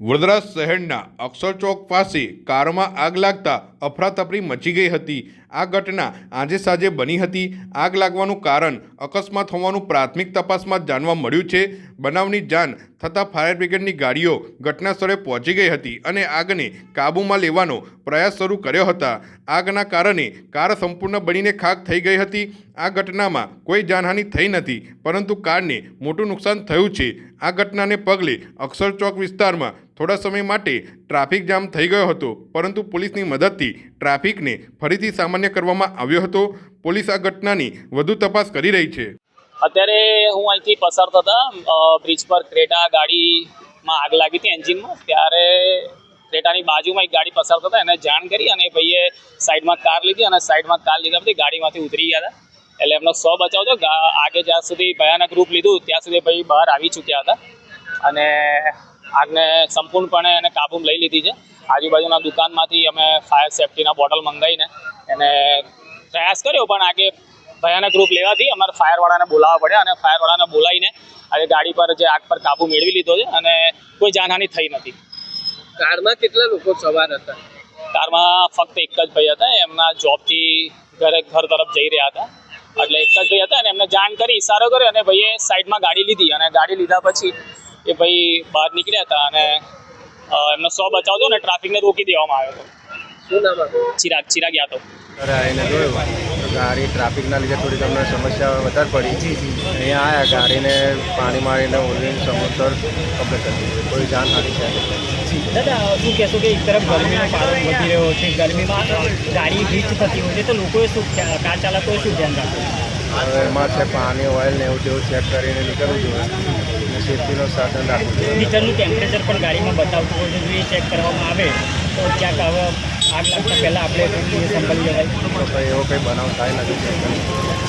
વડોદરા શહેરના અક્ષરચોક પાસે કારમાં આગ લાગતા અફરાતફરી મચી ગઈ હતી. આ ઘટના આજે સાંજે બની હતી. આગ લાગવાનું કારણ અકસ્માત હોવાનું પ્રાથમિક તપાસમાં જાણવા મળ્યું છે. બનાવની જાણ થતાં ફાયર બ્રિગેડની ગાડીઓ ઘટના સ્થળે પહોંચી ગઈ હતી અને આગને કાબૂમાં લેવાનો પ્રયાસ શરૂ કર્યો હતા. આગના કારણે કાર સંપૂર્ણ બળીને ખાક થઈ ગઈ હતી. આ ઘટનામાં કોઈ જાનહાનિ થઈ નથી, પરંતુ કારને મોટું નુકસાન થયું છે. આ ઘટનાને પગલે અક્ષર ચોક વિસ્તારમાં થોડા સમય માટે ટ્રાફિક જામ થઈ ગયો હતો. પરંતુ પોલીસની મદદથી ટ્રાફિકને ફરીથી સામાન્ય કરવામાં આવ્યો હતો. પોલીસ આ ઘટનાની વધુ તપાસ કરી રહી છે. અત્યારે હું અહીંથી પસાર થતા બ્રિજ પર ક્રેટા ગાડીમાં આગ લાગી હતી એન્જિનમાં. ત્યારે ક્રેટાની બાજુમાં એક ગાડી પસાર થતા, એને જાણ કરી અને ભાઈએ સાઈડમાં કાર લીધી અને સાઈડમાં કાર લીધા પછી ગાડીમાંથી ઉતરી ગયા હતા. એટલે એમનો સો બચાવ તો આગે જ્યાં સુધી ભયાનક રૂપ લીધું ત્યાં સુધી ભાઈ બહાર આવી ચૂક્યા હતા. અને આગને સંપૂર્ણપણે એને કાબૂમાં લઈ લીધી છે. આજુબાજુના દુકાનમાંથી અમે ફાયર સેફટીના બોટલ મંગાવીને એને પ્રયાસ કર્યો પણ આગે ભયાનક રૂપ લેવાથી અમારે ફાયરવાળાને બોલાવવા પડ્યા અને ફાયરવાળાને બોલાવીને આજે ગાડી પર જે આગ પર કાબુ મેળવી લીધો છે અને કોઈ જાનહાની થઈ નથી. કારમાં કેટલા લોકો સવાર હતા? કારમાં ફક્ત એક જ ભાઈ હતા. એમના જોબથી ઘરે ઘર તરફ જઈ રહ્યા હતા. એટલે એક જ ભાઈ હતા અને એમને જાણ કરી ઇશારો કર્યો અને ભાઈએ સાઈડમાં ગાડી લીધી અને ગાડી લીધા પછી એ ભાઈ બહાર નીકળ્યા હતા અને એમનો સો બચાવતો ને ટ્રાફિકને રોકી દેવામાં આવ્યો હતો. ચિરાગ ચિરાગ યાદવ. ગાડી ટ્રાફિકના લીધે થોડીક અમને સમસ્યા વધારે પડી. અહીંયા આવ્યા ગાડીને પાણી મારીને ઓલવીને સમુદ્ર કમ્પ્લીટ કરી કોઈ જાનહાની છે. દાદા શું કહેશો કે એક તરફ ગરમીનો પારો વધી રહ્યો છે ગરમીમાં ગાડી ભીચ થતી હોય છે તો લોકોએ શું કાર ચાલકોએ શું ધ્યાન રાખવું? હવે એમાં છે પાણી ઓઇલ ને એવું તેવું ચેક કરીને નીકળવું જોઈએ. સેફ્ટીનો સાધન રાખવું જોઈએ. મીટરનું ટેમ્પરેચર પણ ગાડીમાં બતાવતું હોય છે જો એ ચેક કરવામાં આવે તો ક્યાંક હવે આગ લાગતા પહેલાં આપણે સંભાળી લેવાય. એવો કંઈ બનાવ થાય નથી